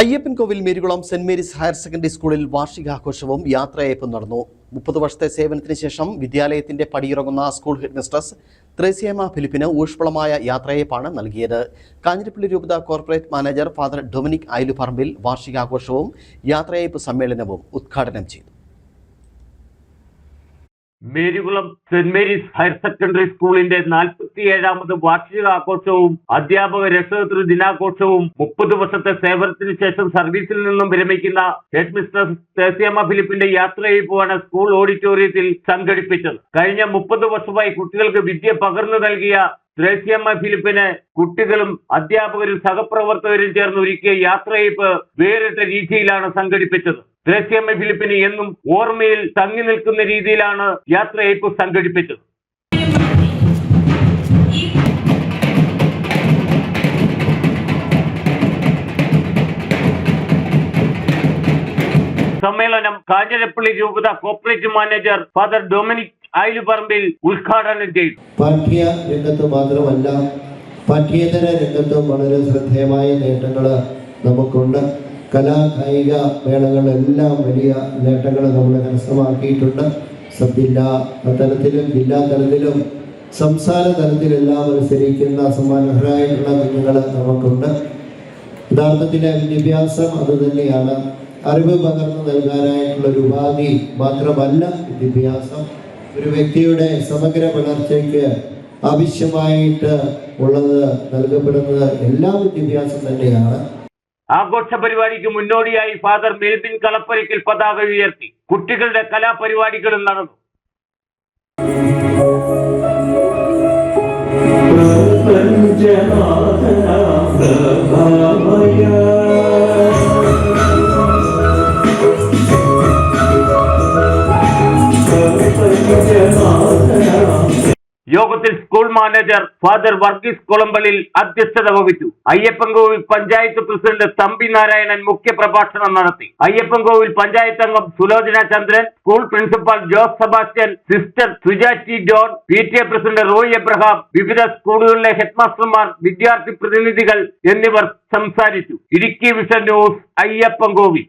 Ayyappankovil Marykulam saint Mary's higher secondary സ്കൂളിൽ വാർഷികാഘോഷവും യാത്രയയപ്പും നടന്നു. മുപ്പത് വർഷത്തെ സേവനത്തിന് ശേഷം വിദ്യാലയത്തിന്റെ പടിയിറങ്ങുന്ന സ്കൂൾ ഹെഡ്മിസ്ട്രസ് ത്രേസ്യാമ ഫിലിപ്പിന് ഊഷ്മളമായ യാത്രയയപ്പാണ് നൽകിയത്. കാഞ്ഞിരപ്പള്ളി രൂപത corporate manager father Dominic Ayiluparambil വാർഷികാഘോഷവും യാത്രയയപ്പ് സമ്മേളനവും ഉദ്ഘാടനം ചെയ്തു. Marykulam saint Mary's higher secondary സ്കൂളിന്റെ നാൽപ്പത്തിയേഴാമത് വാർഷികാഘോഷവും അധ്യാപക രക്ഷകർത്തൃ ദിനാഘോഷവും മുപ്പത് വർഷത്തെ സേവനത്തിന് ശേഷം സർവീസിൽ നിന്നും വിരമിക്കുന്ന ഹെഡ് മിസ്റ്റർ തേസിയമ്മ ഫിലിപ്പിന്റെ യാത്രയയപ്പുമാണ് സ്കൂൾ ഓഡിറ്റോറിയത്തിൽ സംഘടിപ്പിച്ചത്. കഴിഞ്ഞ മുപ്പത് വർഷമായി കുട്ടികൾക്ക് വിദ്യ പകർന്നു നൽകിയ ത്രേസ്യമ്മ ഫിലിപ്പിന് കുട്ടികളും അധ്യാപകരും സഹപ്രവർത്തകരും ചേർന്ന് ഒരുക്കിയ യാത്രയയപ്പ് വേറിട്ട രീതിയിലാണ് സംഘടിപ്പിച്ചത്. ത്രേസ്യമ്മ ഫിലിപ്പിന് എന്നും ഓർമ്മയിൽ തങ്ങി നിൽക്കുന്ന രീതിയിലാണ് യാത്രയയപ്പ് സംഘടിപ്പിച്ചത്. സമ്മേളനം കാഞ്ഞിരപ്പള്ളി രൂപത corporate manager father Dominic Ayiluparambil ഉദ്ഘാടനം ചെയ്തു. പാഠ്യ രംഗത്ത് മാത്രമല്ല പാഠ്യേതര രംഗത്തും വളരെ ശ്രദ്ധേയമായ നേട്ടങ്ങൾ നമുക്കുണ്ട്. കലാ കായിക മേളകളെല്ലാം വലിയ നേട്ടങ്ങൾ നമ്മൾ കരസ്ഥമാക്കിയിട്ടുണ്ട്. സബ് ജില്ലാ തലത്തിലും ജില്ലാ തലത്തിലും സംസ്ഥാന തലത്തിലെല്ലാം മത്സരിക്കുന്ന സമ്മാനർഹരായിട്ടുള്ള കുഞ്ഞുങ്ങൾ നമുക്കുണ്ട്. യഥാർത്ഥത്തിലെ വിദ്യാഭ്യാസം അത് തന്നെയാണ്. അറിവ് പകർന്നു നൽകാനായിട്ടുള്ള ഒരു ഉപാധി മാത്രമല്ല വിദ്യാഭ്യാസം. ഒരു വ്യക്തിയുടെ സമഗ്ര വളർച്ചയ്ക്ക് ആവശ്യമായിട്ട് ഉള്ളത് നൽകപ്പെടുന്നത് എല്ലാ വിദ്യാഭ്യാസം തന്നെയാണ്. ആഘോഷ പരിപാടിക്ക് മുന്നോടിയായി ഫാദർ മെൽബിൻ കളപ്പരയ്ക്കൽ പതാക ഉയർത്തി. കുട്ടികളുടെ കലാപരിപാടികളും നടന്നു. യോഗത്തിൽ school manager father Varghese Kolampalil അധ്യക്ഷത വഹിച്ചു. അയ്യപ്പൻകോവിൽ പഞ്ചായത്ത് പ്രസിഡന്റ് തമ്പി നാരായണൻ മുഖ്യപ്രഭാഷണം നടത്തി. അയ്യപ്പൻകോവിൽ പഞ്ചായത്ത് അംഗം Sulochana Chandran school principal Jose Sebastian sister സുജാറ്റി John P T A president Roy Abraham വിവിധ സ്കൂളുകളിലെ ഹെഡ്മാസ്റ്റർമാർ വിദ്യാർത്ഥി പ്രതിനിധികൾ എന്നിവർ സംസാരിച്ചു. Idukki vision news Ayyappancoil.